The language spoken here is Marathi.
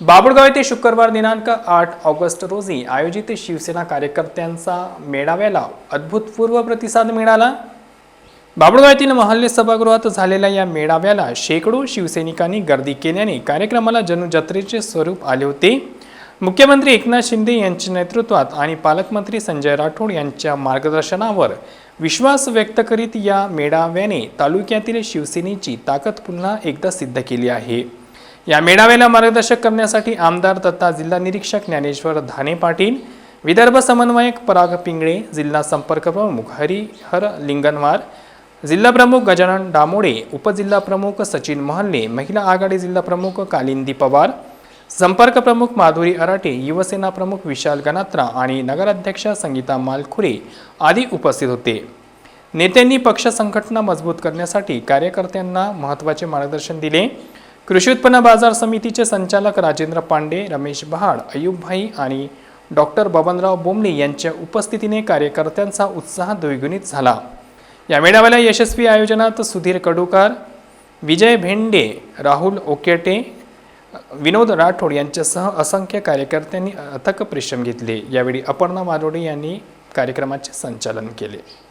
बाबुळगाव येथे शुक्रवार दिनांक आठ ऑगस्ट रोजी आयोजित शिवसेना कार्यकर्त्यांचा मेळाव्याला अद्भुतपूर्व प्रतिसाद मिळाला. बाबुळगाव येथील महल्ले सभागृहात झालेल्या या मेळाव्याला शेकडो शिवसैनिकांनी गर्दी केल्याने कार्यक्रमाला जनुजत्रेचे स्वरूप आले होते. मुख्यमंत्री एकनाथ शिंदे यांच्या नेतृत्वात आणि पालकमंत्री संजय राठोड यांच्या मार्गदर्शनावर विश्वास व्यक्त करीत या मेळाव्याने तालुक्यातील शिवसेनेची ताकद पुन्हा एकदा सिद्ध केली आहे. या मेळाव्याला मार्गदर्शक करण्यासाठी आमदार तथा जिल्हा निरीक्षक ज्ञानेश्वर धाने पाटील विदर्भ समन्वयक पराग पिंगळे जिल्हा संपर्क प्रमुख हरिहर लिंगनवार जिल्हा प्रमुख गजानन डामोडे उपजिल्हा प्रमुख सचिन महल्ले महिला आघाडी जिल्हा प्रमुख कालिंदी पवार संपर्क प्रमुख माधुरी अराटे युवसेना प्रमुख विशाल गणात्रा आणि नगराध्यक्ष संगीता मालखुरे आदी उपस्थित होते. नेत्यांनी पक्ष संघटना मजबूत करण्यासाठी कार्यकर्त्यांना महत्त्वाचे मार्गदर्शन दिले. कृषी उत्पन्न बाजार समितीचे संचालक राजेंद्र पांडे रमेश बहाड अयुबभाई आणि डॉक्टर बबनराव बोमणे यांच्या उपस्थितीने कार्यकर्त्यांचा उत्साह द्विगुणित झाला. या मेळाव्याला यशस्वी आयोजनात सुधीर कडूकार विजय भेंडे राहुल ओकेटे विनोद राठोड यांच्यासह असंख्य कार्यकर्त्यांनी अथक परिश्रम घेतले. यावेळी अपर्णा मारोडे यांनी कार्यक्रमाचे संचालन केले.